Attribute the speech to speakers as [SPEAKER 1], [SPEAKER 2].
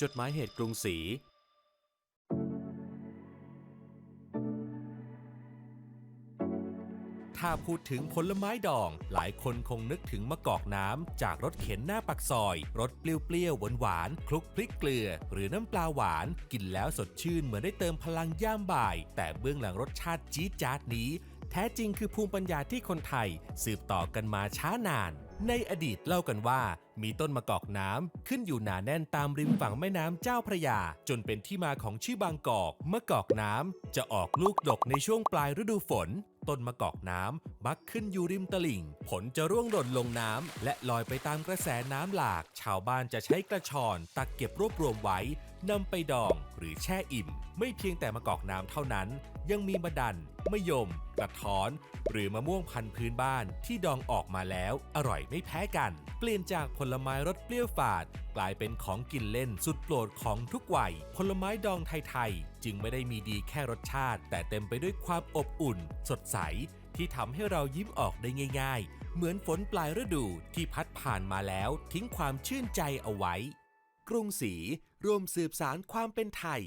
[SPEAKER 1] จดหมายเหตุกรุงศรี ถ้าพูดถึงผลไม้ดอง หลายคนคงนึกถึงมะกอกน้ำจากรถเข็นหน้าปักซอย รสเปรี้ยวๆหวานๆคลุกพริกเกลือ หรือน้ำปลาหวาน กินแล้วสดชื่นเหมือนได้เติมพลังย่ามบ่าย แต่เบื้องหลังรสชาติจี๊ดจ๊าดนี้ แท้จริงคือภูมิปัญญาที่คนไทย สืบต่อกันมาช้านาน ในอดีตเล่ากันว่ามีต้นมะกอกน้ำขึ้นอยู่หนาแน่นตามริมฝั่งแม่น้ำเจ้าพระยา จนเป็นที่มาของชื่อบางกอกมะกอกน้ำจะออกลูกดกในช่วงปลายฤดูฝน ต้นมะกอกน้ำมักขึ้นอยู่ริมตลิ่ง ผลจะร่วงหล่นลงน้ำและลอยไปตามกระแสน้ำหลาก ชาวบ้านจะใช้กระชอน ตักเก็บรวบรวมไว้นำไปดองหรือแช่อิ่ม ไม่เพียงแต่มะกอกน้ำเท่านั้น ยังมีมะดัน มะยม กระท้อน หรือมะม่วงพันธุ์พื้นบ้านที่ดองออกมาแล้ว อร่อยไม่แพ้กัน เปลี่ยนจากผลไม้รสเปรี้ยวฝาด กลายเป็นของกินเล่นสุดโปรดของทุกวัย ผลไม้ดองไทยๆ จึงไม่ได้มีดีแค่รสชาติ แต่เต็มไปด้วยความอบอุ่น สดใส ที่ทำให้เรายิ้มออกได้ง่าย ๆ เหมือนฝนปลายฤดูที่พัดผ่านมาแล้ว ทิ้งความชื่นใจเอาไว้ กรุงศรีรวมสืบสารความเป็นไทย